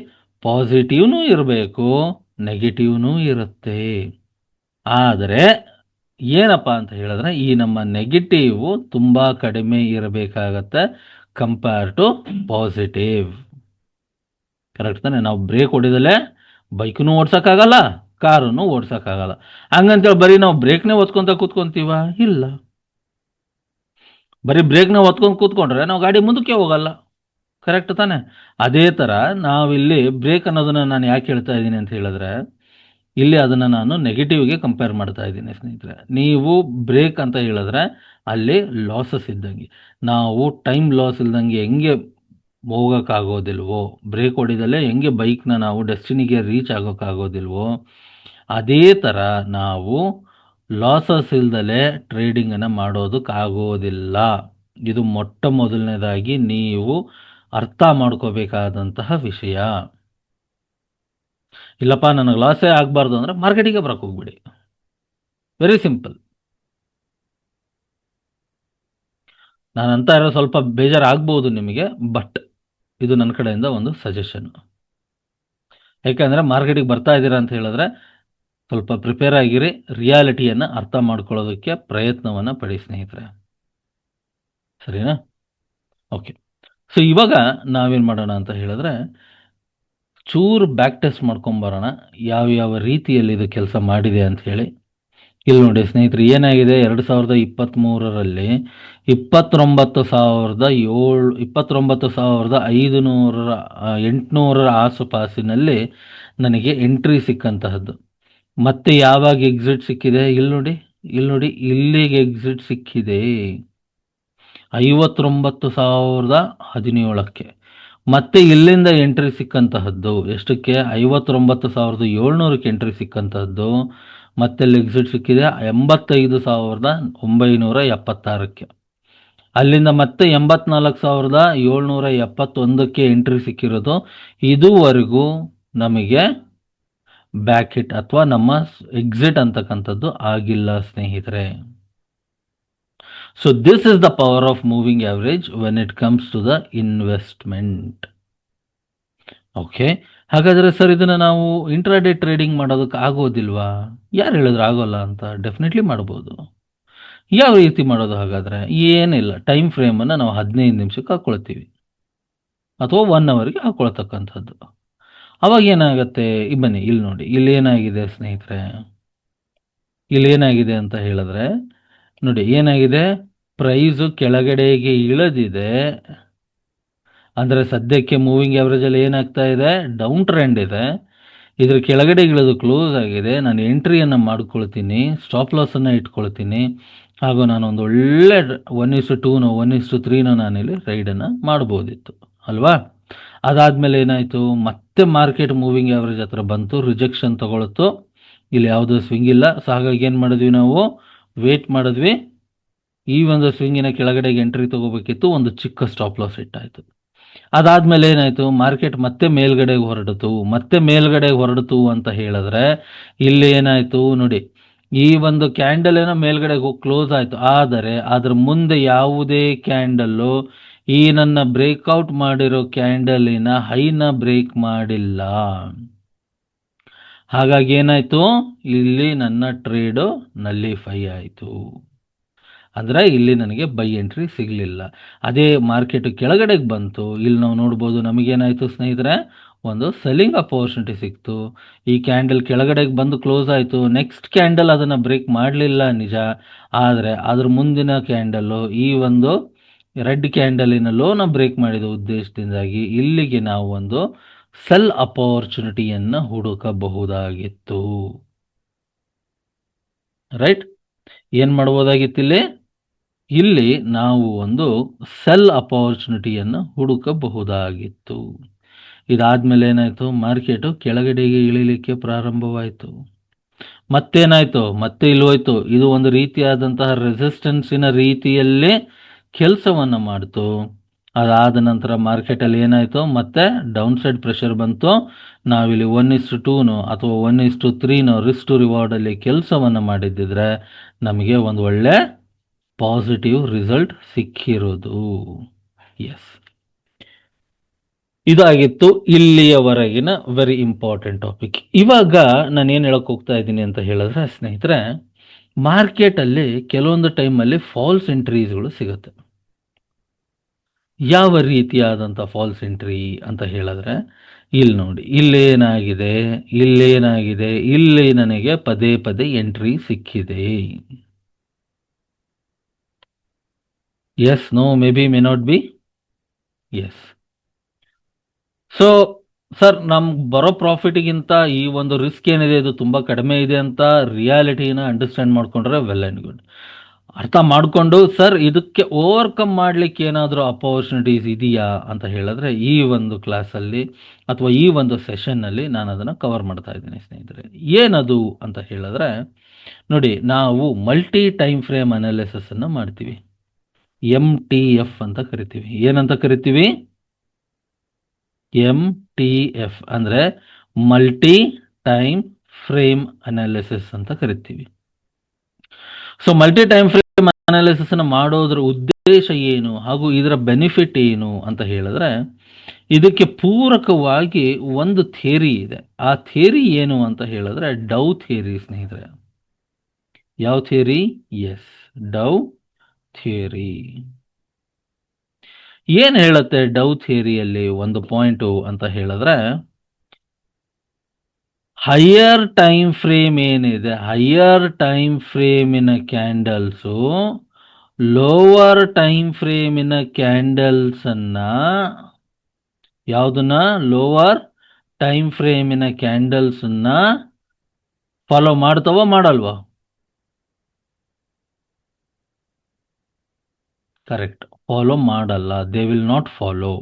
ಪಾಸಿಟಿವ್ನೂ ಇರಬೇಕು, ನೆಗೆಟಿವ್ನೂ ಇರುತ್ತೆ. ಆದರೆ ಏನಪ್ಪ ಅಂತ ಹೇಳಿದ್ರೆ ಈ ನಮ್ಮ ನೆಗೆಟಿವ್ ತುಂಬ ಕಡಿಮೆ ಇರಬೇಕಾಗತ್ತೆ ಕಂಪೇರ್ ಟು ಪಾಸಿಟಿವ್ ಕರೆಕ್ಟ್ ತಾನೆ? ನಾವು ಬ್ರೇಕ್ ಹೊಡಿದಲೆ ಬೈಕನ್ನು ಓಡ್ಸೋಕ್ಕಾಗಲ್ಲ ಕಾರನ್ನು ಓಡ್ಸೋಕ್ಕಾಗಲ್ಲ. ಹಂಗಂತೇಳಿ ಬರೀ ನಾವು ಬ್ರೇಕ್ನೇ ಒತ್ಕೊಂತ ಕೂತ್ಕೊಂತೀವ? ಇಲ್ಲ. ಬರೀ ಬ್ರೇಕ್ನ ಒತ್ಕೊಂಡು ಕೂತ್ಕೊಂಡ್ರೆ ನಾವು ಗಾಡಿ ಮುಂದಕ್ಕೆ ಹೋಗಲ್ಲ. ಕರೆಕ್ಟ್ ತಾನೆ? ಅದೇ ಥರ ನಾವಿಲ್ಲಿ ಬ್ರೇಕ್ ಅನ್ನೋದನ್ನು ನಾನು ಯಾಕೆ ಹೇಳ್ತಾ ಇದ್ದೀನಿ ಅಂತ ಹೇಳಿದ್ರೆ, ಇಲ್ಲಿ ಅದನ್ನು ನಾನು ನೆಗೆಟಿವ್ಗೆ ಕಂಪೇರ್ ಮಾಡ್ತಾ ಇದ್ದೀನಿ ಸ್ನೇಹಿತರೆ. ನೀವು ಬ್ರೇಕ್ ಅಂತ ಹೇಳಿದ್ರೆ ಅಲ್ಲಿ ಲಾಸಸ್ ಇದ್ದಂಗೆ. ನಾವು ಟೈಮ್ ಲಾಸ್ ಇಲ್ದಂಗೆ ಹೆಂಗೆ ಹೋಗೋಕ್ಕಾಗೋದಿಲ್ವೋ ಬ್ರೇಕ್ ಹೊಡಿದಲ್ಲೇ ಹೆಂಗೆ ಬೈಕ್ನ ನಾವು ಡೆಸ್ಟಿನಿಗೆ ರೀಚ್ ಆಗೋಕ್ಕಾಗೋದಿಲ್ವೋ? ಅದೇ ಥರ ನಾವು ಲಾಸಸ್ ಇಲ್ದಲೇ ಟ್ರೇಡಿಂಗನ್ನು ಮಾಡೋದಕ್ಕಾಗೋದಿಲ್ಲ. ಇದು ಮೊಟ್ಟ ಮೊದಲನೇದಾಗಿ ನೀವು ಅರ್ಥ ಮಾಡ್ಕೋಬೇಕಾದಂತಹ ವಿಷಯ. ಇಲ್ಲಪ್ಪ, ನನಗೆ ಲಾಸೇ ಆಗಬಾರ್ದು ಅಂದರೆ ಮಾರ್ಕೆಟಿಗೆ ಬರಕ್ಕೆ ಹೋಗ್ಬಿಡಿ. ವೆರಿ ಸಿಂಪಲ್ ನಾನು ಅಂತ ಇರೋ ಸ್ವಲ್ಪ ಬೇಜಾರಾಗ್ಬೋದು ನಿಮಗೆ ಬಟ್ ಇದು ನನ್ನ ಕಡೆಯಿಂದ ಒಂದು ಸಜೆಷನ್ ಯಾಕಂದರೆ ಮಾರ್ಕೆಟಿಗೆ ಬರ್ತಾ ಇದ್ದೀರಾ ಅಂತ ಹೇಳಿದ್ರೆ ಸ್ವಲ್ಪ ಪ್ರಿಪೇರ್ ಆಗಿರಿ ರಿಯಾಲಿಟಿಯನ್ನು ಅರ್ಥ ಮಾಡ್ಕೊಳ್ಳೋದಕ್ಕೆ ಪ್ರಯತ್ನವನ್ನು ಪಡಿ, ಸ್ನೇಹಿತರೆ. ಸರಿನಾ? ಓಕೆ ಸೊ ಇವಾಗ ನಾವೇನು ಮಾಡೋಣ ಅಂತ ಹೇಳಿದ್ರೆ ಚೂರು ಬ್ಯಾಕ್ ಟೆಸ್ಟ್ ಮಾಡ್ಕೊಂಬರೋಣ, ಯಾವ್ಯಾವ ರೀತಿಯಲ್ಲಿ ಇದು ಕೆಲಸ ಮಾಡಿದೆ ಅಂತ ಹೇಳಿ. ಇಲ್ಲಿ ನೋಡಿ ಸ್ನೇಹಿತರೆ, ಏನಾಗಿದೆ? ಎರಡು ಸಾವಿರದ ಇಪ್ಪತ್ತ್ಮೂರರಲ್ಲಿ ಇಪ್ಪತ್ತೊಂಬತ್ತು ಸಾವಿರದ ಏಳು, ಇಪ್ಪತ್ತೊಂಬತ್ತು ಸಾವಿರದ ಐದು ನೂರರ ಎಂಟುನೂರರ ಆಸುಪಾಸಿನಲ್ಲಿ ನನಗೆ ಎಂಟ್ರಿ ಸಿಕ್ಕಂತಹದ್ದು. ಮತ್ತೆ ಯಾವಾಗ ಎಕ್ಸಿಟ್ ಸಿಕ್ಕಿದೆ? ಇಲ್ಲಿ ನೋಡಿ ಇಲ್ಲಿ ನೋಡಿ, ಇಲ್ಲಿಗೆ ಎಕ್ಸಿಟ್ ಸಿಕ್ಕಿದೆ. ಐವತ್ತೊಂಬತ್ತು ಸಾವಿರದ ಹದಿನೇಳಕ್ಕೆ. ಮತ್ತೆ ಇಲ್ಲಿಂದ ಎಂಟ್ರಿ ಸಿಕ್ಕಂತಹದ್ದು. ಎಷ್ಟಕ್ಕೆ? ಐವತ್ತೊಂಬತ್ತು ಸಾವಿರದ ಏಳ್ನೂರಕ್ಕೆ ಎಂಟ್ರಿ ಸಿಕ್ಕಂತಹದ್ದು. ಮತ್ತೆ ಎಕ್ಸಿಟ್ ಸಿಕ್ಕಿದೆ. ಎಂಬತ್ತೈದು ಸಾವಿರದ ಒಂಬೈನೂರ ಎಪ್ಪತ್ತಾರಕ್ಕೆ. ಅಲ್ಲಿಂದ ಮತ್ತೆ ಎಂಬತ್ನಾಲ್ಕು ಸಾವಿರದ ಏಳ್ನೂರ ಎಪ್ಪತ್ತೊಂದಕ್ಕೆ ಎಂಟ್ರಿ ಸಿಕ್ಕಿರೋದು. ಇದುವರೆಗೂ ನಮಗೆ ಬ್ಯಾಕ್ ಹಿಟ್ ಅಥವಾ ನಮ್ಮ ಎಕ್ಸಿಟ್ ಅಂತಕ್ಕಂಥದ್ದು ಆಗಿಲ್ಲ ಸ್ನೇಹಿತರೆ. So this is the power of moving average when it comes to the investment okay ಹಾಗಾದರೆ ಸರ್, ಇದನ್ನು ನಾವು ಇಂಟ್ರಾಡೇ ಟ್ರೇಡಿಂಗ್ ಮಾಡೋದಕ್ಕೆ ಆಗೋದಿಲ್ವಾ? ಯಾರು ಹೇಳಿದ್ರು ಆಗೋಲ್ಲ ಅಂತ ಡೆಫಿನೆಟ್ಲಿ ಮಾಡ್ಬೋದು. ಯಾವ ರೀತಿ ಮಾಡೋದು ಹಾಗಾದರೆ? ಏನಿಲ್ಲ ಟೈಮ್ ಫ್ರೇಮನ್ನು ನಾವು ಹದಿನೈದು ನಿಮಿಷಕ್ಕೆ ಹಾಕ್ಕೊಳ್ತೀವಿ ಅಥವಾ ಒನ್ ಅವರ್ಗೆ ಹಾಕ್ಕೊಳ್ತಕ್ಕಂಥದ್ದು ಅವಾಗ ಏನಾಗುತ್ತೆ? ಬನ್ನಿ, ಇಲ್ಲಿ ನೋಡಿ, ಇಲ್ಲಿ ಏನಾಗಿದೆ ಸ್ನೇಹಿತರೆ? ಇಲ್ಲಿ ಏನಾಗಿದೆ ಅಂತ ಹೇಳಿದ್ರೆ, ನೋಡಿ, ಏನಾಗಿದೆ? ಪ್ರೈಸು ಕೆಳಗಡೆಗೆ ಇಳಿದಿದೆ. ಅಂದರೆ ಸದ್ಯಕ್ಕೆ ಮೂವಿಂಗ್ ಆ್ಯಾವ್ರೇಜಲ್ಲಿ ಏನಾಗ್ತಾ ಇದೆ? ಡೌನ್ ಟ್ರೆಂಡ್ ಇದೆ. ಇದ್ರ ಕೆಳಗಡೆ ಇಳಿದು ಕ್ಲೋಸ್ ಆಗಿದೆ. ನಾನು ಎಂಟ್ರಿಯನ್ನು ಮಾಡ್ಕೊಳ್ತೀನಿ. ಸ್ಟಾಪ್ ಲಾಸನ್ನು ಇಟ್ಕೊಳ್ತೀನಿ. ಹಾಗೂ ನಾನು ಒಂದು ಒಳ್ಳೆ ಒನ್ ಇಸ್ಟು ಟೂನೋ ಒನ್ ಇಸ್ಟು ತ್ರೀನೋ ನಾನಿಲ್ಲಿ ರೈಡನ್ನು ಮಾಡ್ಬೋದಿತ್ತು. ಅಲ್ವಾ? ಅದಾದಮೇಲೆ ಏನಾಯಿತು? ಮತ್ತೆ ಮಾರ್ಕೆಟ್ ಮೂವಿಂಗ್ ಆ್ಯಾವ್ರೇಜ್ ಹತ್ರ ಬಂತು. ರಿಜೆಕ್ಷನ್ ತೊಗೊಳತ್ತು ಇಲ್ಲಿ ಯಾವುದೋ ಸ್ವಿಂಗ್ ಇಲ್ಲ. ಸೊ ಹಾಗಾಗಿ ಏನು ಮಾಡಿದ್ವಿ ನಾವು? ವೇಟ್ ಮಾಡಿದ್ವಿ. ಈ ಒಂದು ಸ್ವಿಂಗಿನ ಕೆಳಗಡೆಗೆ ಎಂಟ್ರಿ ತಗೋಬೇಕಿತ್ತು. ಒಂದು ಚಿಕ್ಕ ಸ್ಟಾಪ್ ಲಾಸ್ ಇಟ್ಟಾಯಿತು. ಅದಾದಮೇಲೆ ಏನಾಯ್ತು? ಮಾರ್ಕೆಟ್ ಮತ್ತೆ ಮೇಲ್ಗಡೆಗೆ ಹೊರಡಿತು. ಮತ್ತೆ ಮೇಲ್ಗಡೆಗೆ ಹೊರಡಿತು ಅಂತ ಹೇಳಿದ್ರೆ ಇಲ್ಲಿ ಏನಾಯ್ತು ನೋಡಿ, ಈ ಒಂದು ಕ್ಯಾಂಡಲ್ ಏನೋ ಮೇಲ್ಗಡೆಗೆ ಕ್ಲೋಸ್ ಆಯ್ತು. ಆದರೆ ಅದ್ರ ಮುಂದೆ ಯಾವುದೇ ಕ್ಯಾಂಡಲ್ಲು ಈ ನನ್ನ ಬ್ರೇಕ್ಔಟ್ ಮಾಡಿರೋ ಕ್ಯಾಂಡಲಿನ ಹೈನ ಬ್ರೇಕ್ ಮಾಡಿಲ್ಲ. ಹಾಗಾಗಿ ಏನಾಯ್ತು? ಇಲ್ಲಿ ನನ್ನ ಟ್ರೇಡು ನಲ್ಲಿಫೈ ಆಯಿತು. ಅಂದರೆ ಇಲ್ಲಿ ನನಗೆ ಬೈ ಎಂಟ್ರಿ ಸಿಗಲಿಲ್ಲ. ಅದೇ ಮಾರ್ಕೆಟ್ ಕೆಳಗಡೆಗೆ ಬಂತು. ಇಲ್ಲಿ ನಾವು ನೋಡ್ಬೋದು ನಮಗೇನಾಯಿತು ಸ್ನೇಹಿತರೆ? ಒಂದು ಸೆಲ್ಲಿಂಗ್ ಅಪೋರ್ಚುನಿಟಿ ಸಿಕ್ತು. ಈ ಕ್ಯಾಂಡಲ್ ಕೆಳಗಡೆಗೆ ಬಂದು ಕ್ಲೋಸ್ ಆಯಿತು. ನೆಕ್ಸ್ಟ್ ಕ್ಯಾಂಡಲ್ ಅದನ್ನು ಬ್ರೇಕ್ ಮಾಡಲಿಲ್ಲ ನಿಜ. ಆದರೆ ಅದ್ರ ಮುಂದಿನ ಕ್ಯಾಂಡಲ್ಲು ಈ ಒಂದು ರೆಡ್ ಕ್ಯಾಂಡಲಿನ ಲೋನ ಬ್ರೇಕ್ ಮಾಡಿದ ಉದ್ದೇಶದಿಂದಾಗಿ ಇಲ್ಲಿಗೆ ನಾವು ಒಂದು ಸೆಲ್ ಅಪರ್ಚುನಿಟಿಯನ್ನು ಹುಡುಕಬಹುದಾಗಿತ್ತು. ರೈಟ್ ಏನು ಮಾಡ್ಬೋದಾಗಿತ್ತು ಇಲ್ಲಿ? ಇಲ್ಲಿ ನಾವು ಒಂದು ಸೆಲ್ ಅಪಾರ್ಚುನಿಟಿಯನ್ನು ಹುಡುಕಬಹುದಾಗಿತ್ತು. ಇದಾದ್ಮೇಲೆ ಏನಾಯಿತು? ಮಾರ್ಕೆಟು ಕೆಳಗಡೆಗೆ ಇಳಿಲಿಕ್ಕೆ ಪ್ರಾರಂಭವಾಯಿತು. ಮತ್ತೇನಾಯಿತು? ಮತ್ತೆ ಇಲ್ಲೋಯ್ತು. ಇದು ಒಂದು ರೀತಿಯಾದಂತಹ ರೆಸಿಸ್ಟೆನ್ಸಿನ ರೀತಿಯಲ್ಲೇ ಕೆಲಸವನ್ನು ಮಾಡಿತು. ಅದಾದ ನಂತರ ಮಾರ್ಕೆಟಲ್ಲಿ ಏನಾಯಿತು? ಮತ್ತೆ ಡೌನ್ ಸೈಡ್ ಪ್ರೆಷರ್ ಬಂತು. ನಾವಿಲ್ಲಿ ಒನ್ ಇಸ್ಟು ಟೂನು ಅಥವಾ ಒನ್ ಇಸ್ಟು ತ್ರೀನೋ ರಿಸ್ಟು ಟು ರಿವಾರ್ಡಲ್ಲಿ ಕೆಲಸವನ್ನು ಮಾಡಿದ್ದಿದ್ರೆ ನಮಗೆ ಒಂದು ಒಳ್ಳೆ ಪಾಸಿಟಿವ್ ರಿಸಲ್ಟ್ ಸಿಕ್ಕಿರೋದು. ಎಸ್ ಇದಾಗಿತ್ತು ಇಲ್ಲಿಯವರೆಗಿನ ವೆರಿ ಇಂಪಾರ್ಟೆಂಟ್ ಟಾಪಿಕ್ ಇವಾಗ ನಾನು ಏನು ಹೇಳಕ್ಕೆ ಹೋಗ್ತಾ ಇದ್ದೀನಿ ಅಂತ ಹೇಳಿದ್ರೆ, ಸ್ನೇಹಿತರೆ ಮಾರ್ಕೆಟಲ್ಲಿ ಕೆಲವೊಂದು ಟೈಮಲ್ಲಿ ಫಾಲ್ಸ್ ಎಂಟ್ರೀಸ್ಗಳು ಸಿಗುತ್ತೆ. ಯಾವ ರೀತಿಯಾದಂಥ ಫಾಲ್ಸ್ ಎಂಟ್ರಿ ಅಂತ ಹೇಳಿದ್ರೆ, ಇಲ್ಲಿ ನೋಡಿ, ಇಲ್ಲೇನಾಗಿದೆ ಇಲ್ಲೇನಾಗಿದೆ, ಇಲ್ಲಿ ನನಗೆ ಪದೇ ಪದೇ ಎಂಟ್ರಿ ಸಿಕ್ಕಿದೆ. No may be may not be yes so sir ನಮ್ಗೆ ಬರೋ ಪ್ರಾಫಿಟ್ಗಿಂತ ಈ ಒಂದು ರಿಸ್ಕ್ ಏನಿದೆ, ಇದು ತುಂಬ ಕಡಿಮೆ ಇದೆ ಅಂತ ರಿಯಾಲಿಟಿನ ಅಂಡರ್ಸ್ಟ್ಯಾಂಡ್ ಮಾಡ್ಕೊಂಡ್ರೆ ವೆಲ್ ಆ್ಯಂಡ್ ಗುಡ್ ಅರ್ಥ ಮಾಡಿಕೊಂಡು ಸರ್ ಇದಕ್ಕೆ ಓವರ್ಕಮ್ ಮಾಡಲಿಕ್ಕೆ ಏನಾದರೂ ಅಪರ್ಚುನಿಟೀಸ್ ಇದೆಯಾ ಅಂತ ಹೇಳಿದ್ರೆ, ಈ ಒಂದು ಕ್ಲಾಸಲ್ಲಿ ಅಥವಾ ಈ ಒಂದು ಸೆಷನ್ನಲ್ಲಿ ನಾನು ಅದನ್ನು ಕವರ್ ಮಾಡ್ತಾ ಇದ್ದೀನಿ, ಸ್ನೇಹಿತರೆ. ಏನದು ಅಂತ ಹೇಳಿದ್ರೆ, ನೋಡಿ, ನಾವು ಮಲ್ಟಿ ಟೈಮ್ ಫ್ರೇಮ್ ಅನಾಲಿಸಿಸನ್ನು ಮಾಡ್ತೀವಿ. ಎಂ ಟಿ ಎಫ್ ಅಂತ ಕರಿತೀವಿ. ಏನಂತ ಕರಿತೀವಿ? ಎಂ ಟಿ ಎಫ್ ಅಂದ್ರೆ ಮಲ್ಟಿ ಟೈಮ್ ಫ್ರೇಮ್ ಅನಾಲಿಸಿಸ್ ಅಂತ ಕರಿತೀವಿ. So multi time frame analysis ಅನ್ನು ಮಾಡೋದ್ರ ಉದ್ದೇಶ ಏನು ಹಾಗೂ ಇದರ ಬೆನಿಫಿಟ್ ಏನು ಅಂತ ಹೇಳಿದ್ರೆ, ಇದಕ್ಕೆ ಪೂರಕವಾಗಿ ಒಂದು ಥೇರಿ ಇದೆ. ಆ ಥೇರಿ ಏನು ಅಂತ ಹೇಳಿದ್ರೆ ಡೌ ಥಿಯರಿ ಸ್ನೇಹಿತರೆ. ಯಾವ ಥಿಯರಿ ಎಸ್ ಡೌ ಥಿಯರಿ ಏನ್ ಹೇಳುತ್ತೆ ಡೌ ಥಿಯರಿಯಲ್ಲಿ ಒಂದು ಪಾಯಿಂಟು ಅಂತ ಹೇಳಿದ್ರೆ, ಹೈಯರ್ ಟೈಮ್ ಫ್ರೇಮ್ ಏನಿದೆ, ಹೈಯರ್ ಟೈಮ್ ಫ್ರೇಮಿನ ಕ್ಯಾಂಡಲ್ಸು ಲೋವರ್ ಟೈಮ್ ಫ್ರೇಮಿನ ಕ್ಯಾಂಡಲ್ಸ್ ಅನ್ನ ಯಾವುದನ್ನ? ಲೋವರ್ ಟೈಮ್ ಫ್ರೇಮಿನ ಕ್ಯಾಂಡಲ್ಸ್ ಅನ್ನ ಫಾಲೋ ಮಾಡ್ತಾವ ಮಾಡಲ್ವಾ? ಕರೆಕ್ಟ್ ಫಾಲೋ ಮಾಡಲ್ಲ. ದೇ ವಿಲ್ ನಾಟ್ ಫಾಲೋ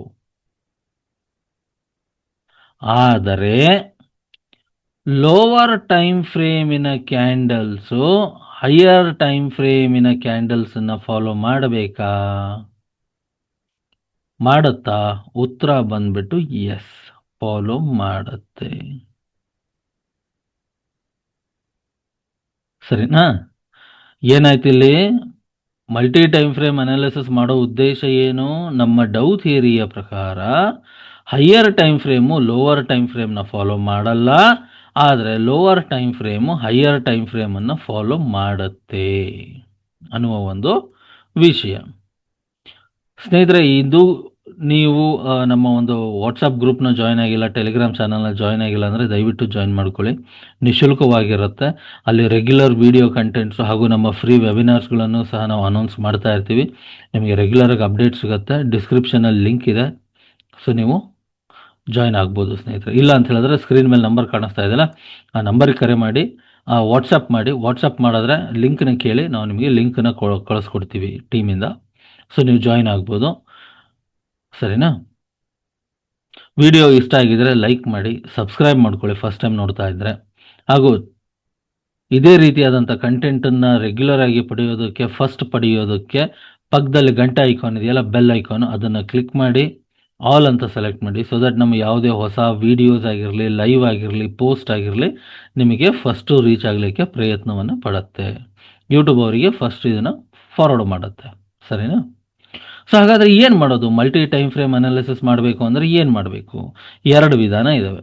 ಆದರೆ ಲೋವರ್ ಟೈಮ್ ಫ್ರೇಮಿನ ಕ್ಯಾಂಡಲ್ಸು ಹೈಯರ್ ಟೈಮ್ ಫ್ರೇಮಿನ ಕ್ಯಾಂಡಲ್ಸ್ ಅನ್ನ ಫಾಲೋ ಮಾಡಬೇಕಾ? ಮಾಡುತ್ತಾ? ಉತ್ತರ ಬಂದ್ಬಿಟ್ಟು ಎಸ್ ಫಾಲೋ ಮಾಡುತ್ತೆ. ಸರಿನಾ? ಏನಾಯ್ತು ಇಲ್ಲಿ ಮಲ್ಟಿ ಟೈಮ್ ಫ್ರೇಮ್ ಅನಾಲಿಸಿಸ್ ಮಾಡೋ ಉದ್ದೇಶ ಏನು? ನಮ್ಮ ಡೌ ಥಿಯರಿಯ ಪ್ರಕಾರ, higher time frame lower time ಫ್ರೇಮ್ನ follow ಮಾಡಲ್ಲ, ಆದರೆ lower time frame higher time ಫ್ರೇಮನ್ನು follow ಮಾಡುತ್ತೆ ಅನ್ನುವ ಒಂದು ವಿಷಯ. ಸ್ನೇಹಿತರೆ, ಇದು ನೀವು ನಮ್ಮ ಒಂದು ವಾಟ್ಸಪ್ ಗ್ರೂಪ್ನ ಜಾಯ್ನ್ ಆಗಿಲ್ಲ ಟೆಲಿಗ್ರಾಮ್ ಚಾನಲ್ನ ಜಾಯ್ನ್ ಆಗಿಲ್ಲ ಅಂದರೆ ದಯವಿಟ್ಟು ಜಾಯ್ನ್ ಮಾಡ್ಕೊಳ್ಳಿ. ನಿಶುಲ್ಕವಾಗಿರುತ್ತೆ. ಅಲ್ಲಿ ರೆಗ್ಯುಲರ್ ವಿಡಿಯೋ ಕಂಟೆಂಟ್ಸ್ ಹಾಗೂ ನಮ್ಮ ಫ್ರೀ ವೆಬಿನಾರ್ಸ್ಗಳನ್ನು ಸಹ ನಾವು ಅನೌನ್ಸ್ ಮಾಡ್ತಾ ಇರ್ತೀವಿ. ನಿಮಗೆ ರೆಗ್ಯುಲರಾಗಿ ಅಪ್ಡೇಟ್ ಸಿಗುತ್ತೆ. ಡಿಸ್ಕ್ರಿಪ್ಷನಲ್ಲಿ ಲಿಂಕ್ ಇದೆ. ಸೊ ನೀವು ಜಾಯ್ನ್ ಆಗ್ಬೋದು, ಸ್ನೇಹಿತರೆ. ಇಲ್ಲ ಅಂತ ಹೇಳಿದ್ರೆ ಸ್ಕ್ರೀನ್ ಮೇಲೆ ನಂಬರ್ ಕಾಣಿಸ್ತಾ ಇದೆಯಲ್ಲ, ಆ ನಂಬರಿಗೆ ಕರೆ ಮಾಡಿ ವಾಟ್ಸಪ್ ಮಾಡಿ. ವಾಟ್ಸಪ್ ಮಾಡಿದ್ರೆ ಲಿಂಕ್ನ ಕೇಳಿ ನಾವು ನಿಮಗೆ ಲಿಂಕನ್ನ ಕಳಿಸ್ಕೊಡ್ತೀವಿ ಟೀಮಿಂದ ಸೊ ನೀವು ಜಾಯ್ನ್ ಆಗ್ಬೋದು. ಸರಿನಾ? ವಿಡಿಯೋ ಇಷ್ಟ ಆಗಿದ್ರೆ ಲೈಕ್ ಮಾಡಿ, ಸಬ್ಸ್ಕ್ರೈಬ್ ಮಾಡ್ಕೊಳ್ಳಿ ಫಸ್ಟ್ ಟೈಮ್ ನೋಡ್ತಾ ಇದ್ರೆ. ಹಾಗೂ ಇದೇ ರೀತಿಯಾದಂಥ ಕಂಟೆಂಟನ್ನು ರೆಗ್ಯುಲರ್ ಆಗಿ ಪಡೆಯೋದಕ್ಕೆ ಫಸ್ಟ್ ಪಡೆಯೋದಕ್ಕೆ ಪಕ್ಕದಲ್ಲಿ ಗಂಟೆ ಐಕಾನ್ ಇದೆಯಲ್ಲ ಬೆಲ್ ಐಕಾನ್ ಅದನ್ನು ಕ್ಲಿಕ್ ಮಾಡಿ ಆಲ್ ಅಂತ ಸೆಲೆಕ್ಟ್ ಮಾಡಿ ಸೊ ದಟ್ ನಮ್ಮ ಯಾವುದೇ ಹೊಸ ವೀಡಿಯೋಸ್ ಆಗಿರಲಿ ಲೈವ್ ಆಗಿರಲಿ ಪೋಸ್ಟ್ ಆಗಿರಲಿ, ನಿಮಗೆ ಫಸ್ಟು ರೀಚ್ ಆಗಲಿಕ್ಕೆ ಪ್ರಯತ್ನವನ್ನು ಪಡುತ್ತೆ. ಯೂಟ್ಯೂಬ್ ಅವರಿಗೆ ಫಸ್ಟ್ ಇದನ್ನು ಫಾರ್ವರ್ಡ್ ಮಾಡುತ್ತೆ. ಸರಿನಾ? ಸೊ ಹಾಗಾದರೆ ಏನು ಮಾಡೋದು? ಮಲ್ಟಿ ಟೈಮ್ ಫ್ರೇಮ್ ಅನಾಲಿಸಿಸ್ ಮಾಡಬೇಕು ಅಂದರೆ ಏನು ಮಾಡಬೇಕು? ಎರಡು ವಿಧಾನ ಇದ್ದಾವೆ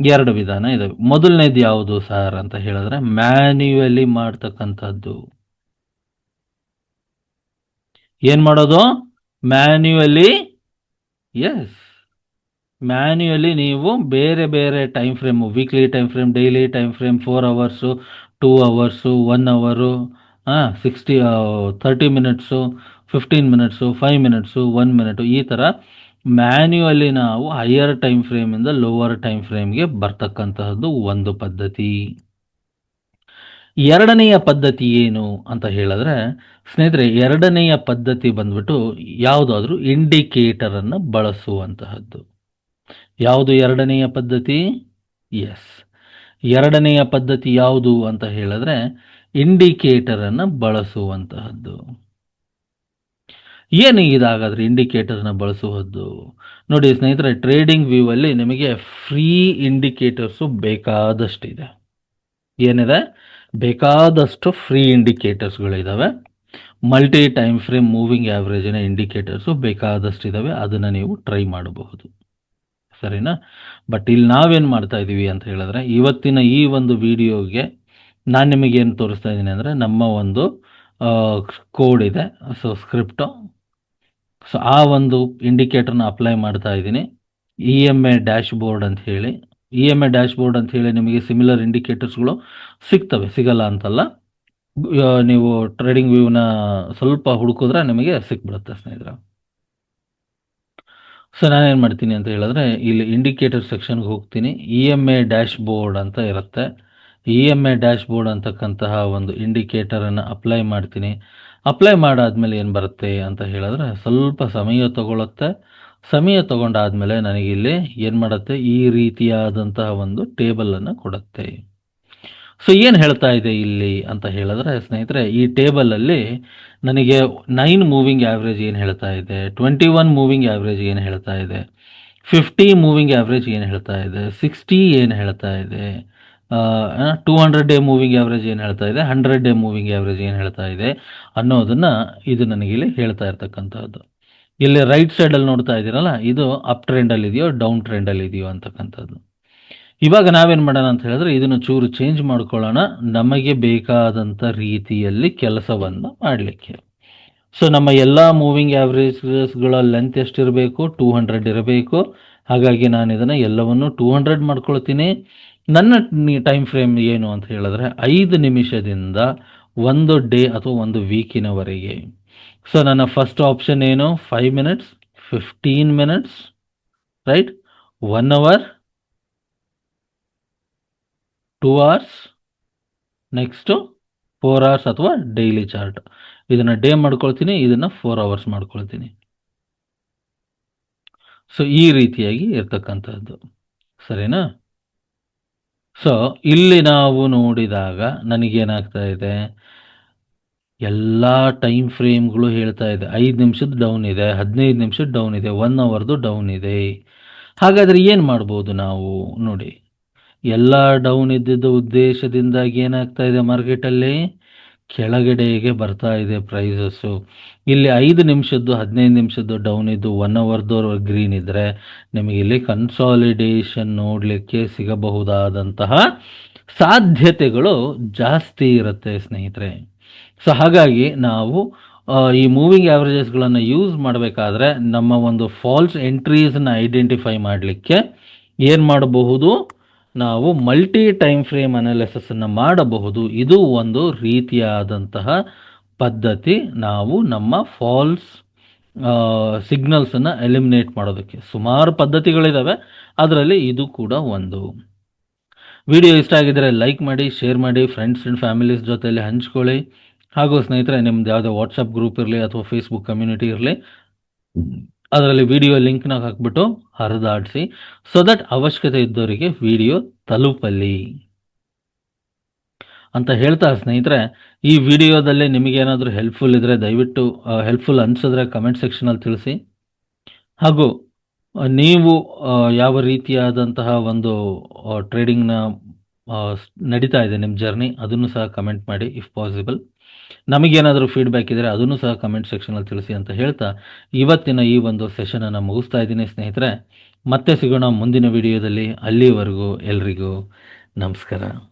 ಎರಡು ವಿಧಾನ ಇದ್ದಾವೆ ಮೊದಲನೇದು ಯಾವುದು ಸರ್ ಅಂತ ಹೇಳಿದ್ರೆ ಮ್ಯಾನ್ಯುವಲಿ ಮಾಡ್ತಕ್ಕಂಥದ್ದು. ಏನು ಮಾಡೋದು? ಮ್ಯಾನ್ಯುವಲಿ ಎಸ್ ಮ್ಯಾನ್ಯುಯಲಿ ನೀವು ಬೇರೆ ಬೇರೆ time frame weekly time frame daily time frame four hours two hours one hour ಹಾಂ sixty thirty minutes fifteen minutes five minutes one minute ಈ ಥರ ಮ್ಯಾನ್ಯುವಲಿ ನಾವು ಹೈಯರ್ ಟೈಮ್ ಫ್ರೇಮಿಂದ ಲೋವರ್ ಟೈಮ್ ಫ್ರೇಮ್ಗೆ ಬರ್ತಕ್ಕಂತಹದ್ದು ಒಂದು ಪದ್ಧತಿ. ಎರಡನೆಯ ಪದ್ಧತಿ ಏನು ಅಂತ ಹೇಳಿದ್ರೆ, ಸ್ನೇಹಿತರೆ, ಎರಡನೆಯ ಪದ್ಧತಿ ಬಂದ್ಬಿಟ್ಟು ಯಾವುದಾದ್ರೂ ಇಂಡಿಕೇಟರನ್ನು ಬಳಸುವಂತಹದ್ದು. ಯಾವುದು ಎರಡನೆಯ ಪದ್ಧತಿ? ಎಸ್ ಎರಡನೆಯ ಪದ್ಧತಿ ಯಾವುದು ಅಂತ ಹೇಳಿದ್ರೆ ಇಂಡಿಕೇಟರನ್ನು ಬಳಸುವಂತಹದ್ದು. ಏನು ಇದಾಗಾದ್ರೆ ಇಂಡಿಕೇಟರ್ನ ಬಳಸುವುದು ನೋಡಿ ಸ್ನೇಹಿತರೆ ಟ್ರೇಡಿಂಗ್ ವ್ಯೂ ಅಲ್ಲಿ ನಿಮಗೆ ಫ್ರೀ ಇಂಡಿಕೇಟರ್ಸು ಬೇಕಾದಷ್ಟಿದೆ. ಏನಿದೆ? ಬೇಕಾದಷ್ಟು ಫ್ರೀ ಇಂಡಿಕೇಟರ್ಸ್ಗಳಿದ್ದಾವೆ ಮಲ್ಟಿ ಟೈಮ್ ಫ್ರೇಮ್ ಮೂವಿಂಗ್ ಆ್ಯಾವ್ರೇಜಿನ ಇಂಡಿಕೇಟರ್ಸು ಬೇಕಾದಷ್ಟು ಇದ್ದಾವೆ ಅದನ್ನು ನೀವು ಟ್ರೈ ಮಾಡಬಹುದು. ಸರಿನಾ? ಬಟ್ ಇಲ್ಲಿ ನಾವೇನು ಮಾಡ್ತಾ ಇದ್ದೀವಿ ಅಂತ ಹೇಳಿದ್ರೆ, ಇವತ್ತಿನ ಈ ಒಂದು ವಿಡಿಯೋಗೆ ನಾನು ನಿಮಗೇನು ತೋರಿಸ್ತಾ ಇದ್ದೀನಿ ಅಂದರೆ, ನಮ್ಮ ಒಂದು ಕೋಡ್ ಇದೆ. ಸೊ ಸ್ಕ್ರಿಪ್ಟು ಸೊ ಆ ಒಂದು ಇಂಡಿಕೇಟರ್ನ ಅಪ್ಲೈ ಮಾಡ್ತಾ ಇದ್ದೀನಿ. E M A dashboard ಅಂತ ಹೇಳಿ. E M A dashboard ಅಂತ ಹೇಳಿ ನಿಮಗೆ ಸಿಮಿಲರ್ ಇಂಡಿಕೇಟರ್ಸ್ಗಳು ಸಿಗ್ತವೆ, ಸಿಗಲ್ಲ ಅಂತಲ್ಲ. ನೀವು ಟ್ರೇಡಿಂಗ್ ವ್ಯೂನ ಸ್ವಲ್ಪ ಹುಡುಕಿದ್ರೆ ನಿಮಗೆ ಸಿಕ್ಬಿಡುತ್ತೆ ಸ್ನೇಹಿತರೆ. ಸೊ ನಾನೇನು ಮಾಡ್ತೀನಿ ಅಂತ ಹೇಳಿದ್ರೆ, ಇಲ್ಲಿ ಇಂಡಿಕೇಟರ್ ಸೆಕ್ಷನ್ಗೆ ಹೋಗ್ತೀನಿ. E M A dashboard ಅಂತ ಇರುತ್ತೆ. E M A dashboard ಅಂತಕ್ಕಂತಹ ಒಂದು ಇಂಡಿಕೇಟರನ್ನು ಅಪ್ಲೈ ಮಾಡ್ತೀನಿ. ಅಪ್ಲೈ ಮಾಡಾದ್ಮೇಲೆ ಏನು ಬರುತ್ತೆ ಅಂತ ಹೇಳಿದ್ರೆ ಸ್ವಲ್ಪ ಸಮಯ ತಗೊಳುತ್ತೆ. ಸಮಯ ತಗೊಂಡಾದ್ಮೇಲೆ ನನಗಿಲ್ಲಿ ಏನು ಮಾಡುತ್ತೆ? ಈ ರೀತಿಯಾದಂತಹ ಒಂದು ಟೇಬಲನ್ನು ಕೊಡುತ್ತೆ. ಸೊ ಏನು ಹೇಳ್ತಾ ಇದೆ ಇಲ್ಲಿ ಅಂತ ಹೇಳಿದ್ರೆ ಸ್ನೇಹಿತರೆ, ಈ ಟೇಬಲಲ್ಲಿ ನನಗೆ ನೈನ್ ಮೂವಿಂಗ್ ಆ್ಯಾವ್ರೇಜ್ ಏನು ಹೇಳ್ತಾ ಇದೆ? ಟ್ವೆಂಟಿ ಒನ್ ಮೂವಿಂಗ್ ಆ್ಯಾವ್ರೇಜ್ ಏನು ಹೇಳ್ತಾ ಇದೆ? ಫಿಫ್ಟಿ ಮೂವಿಂಗ್ ಆ್ಯಾವ್ರೇಜ್ ಏನು ಹೇಳ್ತಾ ಇದೆ? ಸಿಕ್ಸ್ಟಿ ಏನು ಹೇಳ್ತಾ ಇದೆ? Two hundred day moving average ಏನು ಹೇಳ್ತಾ ಇದೆ? ಹಂಡ್ರೆಡ್ ಡೇ ಮೂವಿಂಗ್ ಆ್ಯಾವ್ರೇಜ್ ಏನು ಹೇಳ್ತಾ ಇದೆ ಅನ್ನೋದನ್ನು ಇದು ನನಗಿಲ್ಲಿ ಹೇಳ್ತಾ ಇರ್ತಕ್ಕಂಥದ್ದು. ಇಲ್ಲಿ ರೈಟ್ ಸೈಡಲ್ಲಿ ನೋಡ್ತಾ ಇದ್ದೀರಲ್ಲ ಇದು ಅಪ್ ಟ್ರೆಂಡಲ್ಲಿ ಇದೆಯೋ ಡೌನ್ ಟ್ರೆಂಡಲ್ಲಿ ಇದೆಯೋ ಅಂತಕ್ಕಂಥದ್ದು. ಇವಾಗ ನಾವೇನು ಮಾಡೋಣ ಅಂತ ಹೇಳಿದ್ರೆ ಇದನ್ನು ಚೂರು ಚೇಂಜ್ ಮಾಡ್ಕೊಳ್ಳೋಣ. ನಮಗೆ ಬೇಕಾದಂಥ ರೀತಿಯಲ್ಲಿ ಕೆಲಸವನ್ನು ಮಾಡಲಿಕ್ಕೆ. ಸೊ ನಮ್ಮ ಎಲ್ಲ ಮೂವಿಂಗ್ ಆ್ಯಾವ್ರೇಜಸ್ಗಳ ಲೆಂತ್ ಎಷ್ಟಿರಬೇಕು? ಟೂ ಹಂಡ್ರೆಡ್ ಇರಬೇಕು. ಹಾಗಾಗಿ ನಾನು ಇದನ್ನು ಎಲ್ಲವನ್ನು ಟೂ ಹಂಡ್ರೆಡ್ ಮಾಡ್ಕೊಳ್ತೀನಿ. ನನ್ನ ಟೈಮ್ ಫ್ರೇಮ್ ಏನು ಅಂತ ಹೇಳಿದ್ರೆ ಐದು ನಿಮಿಷದಿಂದ ಒಂದು ಡೇ ಅಥವಾ ಒಂದು ವೀಕಿನವರೆಗೆ ಸೊ ನನ್ನ ಫಸ್ಟ್ ಆಪ್ಷನ್ ಏನು? Five minutes fifteen minutes right one hour two hours next four hours ಅಥವಾ ಡೈಲಿ ಚಾರ್ಟ್ ಇದನ್ನು ಡೇ ಮಾಡ್ಕೊಳ್ತೀನಿ, ಇದನ್ನು ಫೋರ್ ಅವರ್ಸ್ ಮಾಡ್ಕೊಳ್ತೀನಿ. ಸೊ ಈ ರೀತಿಯಾಗಿ ಇರ್ತಕ್ಕಂಥದ್ದು. ಸರಿನಾ? ಸೊ ಇಲ್ಲಿ ನಾವು ನೋಡಿದಾಗ ನನಗೇನಾಗ್ತಾ ಇದೆ? ಎಲ್ಲ ಟೈಮ್ ಫ್ರೇಮ್ಗಳು ಹೇಳ್ತಾ ಇದೆ. ಐದು ನಿಮಿಷದ ಡೌನ್ ಇದೆ, ಹದಿನೈದು ನಿಮಿಷದ ಡೌನ್ ಇದೆ ಒನ್ ಅವರ್ದು ಡೌನ್ ಇದೆ. ಹಾಗಾದರೆ ಏನು ಮಾಡ್ಬೋದು ನಾವು ನೋಡಿ? ಎಲ್ಲ ಡೌನ್ ಇದ್ದಿದ್ದ ಉದ್ದೇಶದಿಂದಾಗಿ ಏನಾಗ್ತಾ ಇದೆ ಮಾರ್ಕೆಟಲ್ಲಿ ಕೆಳಗಡೆಗೆ ಬರ್ತಾ ಇದೆ ಪ್ರೈಸಸ್ಸು ಇಲ್ಲಿ ಐದು ನಿಮಿಷದ್ದು, ಹದಿನೈದು ನಿಮಿಷದ್ದು ಡೌನ್ ಇದ್ದು ಒನ್ ಅವರ್ದು ಗ್ರೀನ್ ಇದ್ದರೆ ನಿಮಗೆ ಇಲ್ಲಿ ಕನ್ಸಾಲಿಡೇಷನ್ ನೋಡಲಿಕ್ಕೆ ಸಿಗಬಹುದಾದಂತಹ ಸಾಧ್ಯತೆಗಳು ಜಾಸ್ತಿ ಇರುತ್ತೆ ಸ್ನೇಹಿತರೆ. ಸೊ ಹಾಗಾಗಿ ನಾವು ಈ ಮೂವಿಂಗ್ ಆ್ಯಾವ್ರೇಜಸ್ಗಳನ್ನು ಯೂಸ್ ಮಾಡಬೇಕಾದ್ರೆ ನಮ್ಮ ಒಂದು ಫಾಲ್ಸ್ ಎಂಟ್ರೀಸನ್ನ ಐಡೆಂಟಿಫೈ ಮಾಡಲಿಕ್ಕೆ ಏನು ಮಾಡಬಹುದು? ನಾವು ಮಲ್ಟಿ ಟೈಮ್ ಫ್ರೇಮ್ ಅನಾಲಿಸಿಸನ್ನು ಮಾಡಬಹುದು. ಇದು ಒಂದು ರೀತಿಯಾದಂತಹ ಪದ್ಧತಿ. ನಾವು ನಮ್ಮ ಫಾಲ್ಸ್ ಸಿಗ್ನಲ್ಸನ್ನು ಎಲಿಮಿನೇಟ್ ಮಾಡೋದಕ್ಕೆ ಸುಮಾರು ಪದ್ಧತಿಗಳಿದ್ದಾವೆ ಅದರಲ್ಲಿ ಇದು ಕೂಡ ಒಂದು. ವಿಡಿಯೋ ಇಷ್ಟ ಆಗಿದ್ದರೆ ಲೈಕ್ ಮಾಡಿ ಶೇರ್ ಮಾಡಿ ಫ್ರೆಂಡ್ಸ್ ಆ್ಯಂಡ್ ಫ್ಯಾಮಿಲೀಸ್ ಜೊತೆಯಲ್ಲಿ ಹಂಚ್ಕೊಳ್ಳಿ. ಹಾಗೂ ಸ್ನೇಹಿತರೆ, ನಿಮ್ದು ಯಾವುದೇ ವಾಟ್ಸಪ್ ಗ್ರೂಪ್ ಇರಲಿ ಅಥವಾ ಫೇಸ್ಬುಕ್ ಕಮ್ಯುನಿಟಿ ಇರಲಿ. ಅದರಲ್ಲಿ ವಿಡಿಯೋ ಲಿಂಕ್ನ ಹಾಕ್ಬಿಟ್ಟು ಹರಿದಾಡಿಸಿ. ಸೊ ದಟ್ ಅವಶ್ಯಕತೆ ಇದ್ದವರಿಗೆ ವಿಡಿಯೋ ತಲುಪಲಿ. ಅಂತ ಹೇಳ್ತಾ ಸ್ನೇಹಿತರೆ, ಈ ವಿಡಿಯೋದಲ್ಲಿ ನಿಮಗೇನಾದರೂ ಹೆಲ್ಪ್ಫುಲ್ ಇದ್ದರೆ ದಯವಿಟ್ಟು ಹೆಲ್ಪ್ಫುಲ್ ಅನಿಸಿದ್ರೆ ಕಮೆಂಟ್ ಸೆಕ್ಷನಲ್ಲಿ ತಿಳಿಸಿ. ಹಾಗೂ ನೀವು ಯಾವ ರೀತಿಯಾದಂತಹ ಒಂದು ಟ್ರೇಡಿಂಗ್ನ ನಡೀತಾ ಇದೆ ನಿಮ್ಮ ಜರ್ನಿ ಅದನ್ನು ಸಹ ಕಮೆಂಟ್ ಮಾಡಿ ಇಫ್ ಪಾಸಿಬಲ್ ನಮಗೇನಾದರೂ ಫೀಡ್ಬ್ಯಾಕ್ ಇದ್ದರೆ ಅದನ್ನು ಸಹ ಕಮೆಂಟ್ ಸೆಕ್ಷನಲ್ಲಿ ತಿಳಿಸಿ ಅಂತ ಹೇಳ್ತಾ ಇವತ್ತಿನ ಈ ಒಂದು ಸೆಷನನ್ನು ಮುಗಿಸ್ತಾ ಇದ್ದೀನಿ ಸ್ನೇಹಿತರೆ. ಮತ್ತೆ ಸಿಗೋಣ ಮುಂದಿನ ವಿಡಿಯೋದಲ್ಲಿ ಅಲ್ಲಿವರೆಗೂ ಎಲ್ರಿಗೂ ನಮಸ್ಕಾರ.